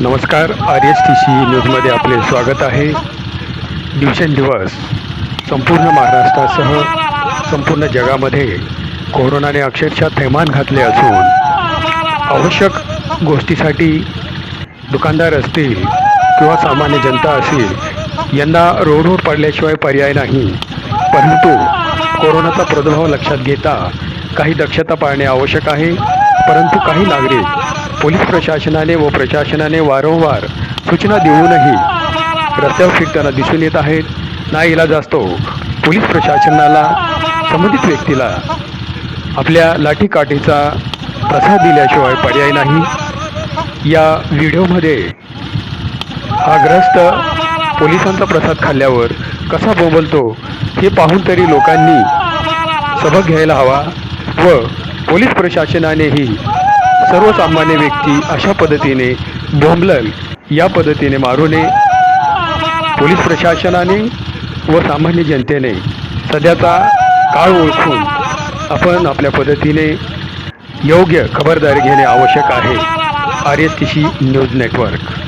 नमस्कार R S T C न्यूजमध्ये आपले स्वागत आहे. दिवसेंदिवस संपूर्ण महाराष्ट्रासह संपूर्ण जगामध्ये कोरोनाने अक्षरशः थैमान घातले असून आवश्यक गोष्टीसाठी दुकानदार असतील किंवा सामान्य जनता असेल यांना रोडवर पडल्याशिवाय पर्याय नाही. परंतु कोरोनाचा प्रादुर्भाव लक्षात घेता काही दक्षता पाळणे आवश्यक आहे. परंतु काही नागरिक पोलीस प्रशासनाने व प्रशासनाने वारंवार सूचना देऊनही रस्त्यावर फिरताना दिसून येत आहेत. ना इलाज असतो. पोलीस प्रशासनाला संबंधित व्यक्तीला आपल्या लाठीकाठीचा प्रसाद दिल्याशिवाय पर्याय नाही. या व्हिडिओमध्ये हा ग्रस्त पोलिसांचा प्रसाद खाल्ल्यावर कसा बोंबलतो हे पाहून तरी लोकांनी सबक घ्यायला हवा व पोलीस प्रशासनानेही सर्वसामान्य व्यक्ती अशा पद्धतीने बोंबलल या पद्धतीने मारू नये पोलीस प्रशासनाने व सामान्य जनतेने सध्याचा काळ ओळखून आपण आपल्या पद्धतीने योग्य खबरदारी घेणे आवश्यक आहे. R S T C news network